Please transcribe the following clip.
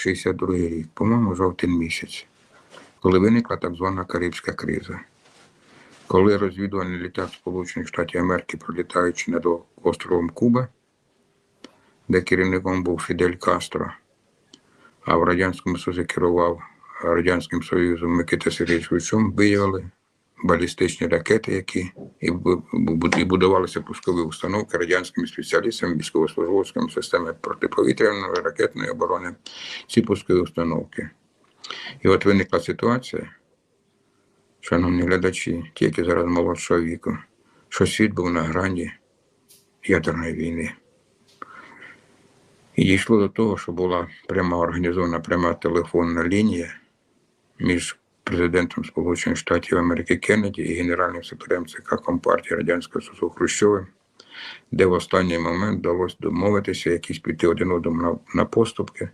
62 рік, по-моєму, жовтень місяць, коли виникла так звана Карибська криза. Коли розвідувальний літак Сполучених Штатів Америки, пролітаючи над островом Куба, де керівником був Фідель Кастро, а в Радянському Союзі керував Радянським Союзом Микита Сергійович Хрущов, виявили балістичні ракети, які і бу- бу- і будувалися пускові установки радянськими спеціалістами військовослужбовцями системи протиповітряної ракетної оборони. Ці пускові установки. І от виникла ситуація, шановні глядачі, ті, які зараз молодшого віку, що світ був на грані ядерної війни. І дійшло до того, що була пряма організована пряма телефонна лінія між президентом Сполучених Штатів Америки Кеннеді і генеральним секретарем ЦК Компартії Радянського Союзу Хрущовим, де в останній момент вдалося домовитися, якісь піти один одному на, на поступки.